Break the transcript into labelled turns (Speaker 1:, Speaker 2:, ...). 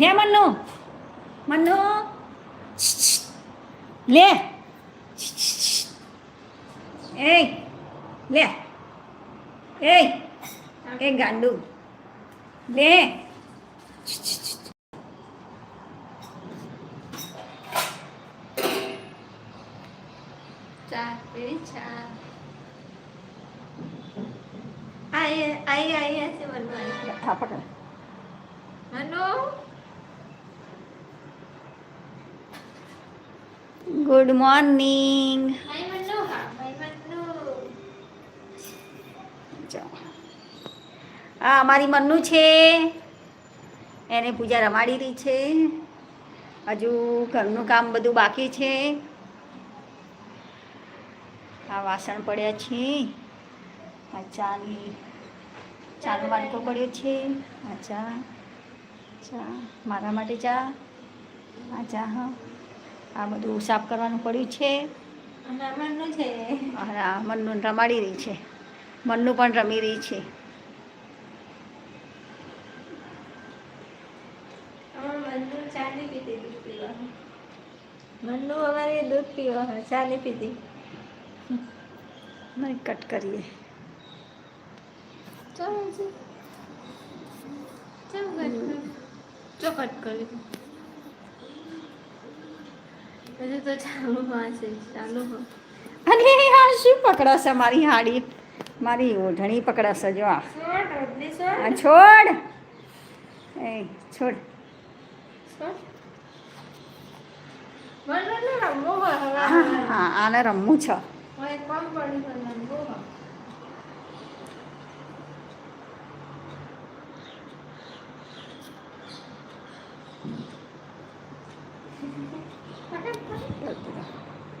Speaker 1: ಲೇ ಮಣ್ಣು ಮಣ್ಣು ಲೇ ಏಯ್ ಲೇ ಏಯ್ ಏ ಗಂಡು
Speaker 2: ಲೇ cha baby cha. Ai ai ai ai
Speaker 1: xin mình
Speaker 2: mình
Speaker 1: thả bắt
Speaker 2: rồi. Anh હા હાય મનો
Speaker 1: આ અમારી મન્નુ છે. એને પૂજા રમાડી રહી છે. હજુ ઘરનું કામ બધું બાકી છે. આ વાસણ પડ્યા છે. આ ચાની, ચાનો વાટકો પડ્યો છે. આ ચા ચા, મારા માટે ચા, આ ચા, હા. આ બધું સાફ કરવાનું પડ્યું છે.
Speaker 2: મનનું છે.
Speaker 1: મન્નુ રમાડી રહી છે. મનનું પણ રમી રહી છે.
Speaker 2: મનનું અમારે દૂધ પીવા હા ચા નહીં પીતી.
Speaker 1: નહીં કટ કરીએ.
Speaker 2: ચાલ ચાલ. કટ કરી. હજુ તો ચાલુ છે ચાલુ
Speaker 1: અને આ શું પકડાશે મારી હાડી? મારી ઓઢણી પકડાશે જો આ. છોડ એ છોડ. હા આને રમવું છે.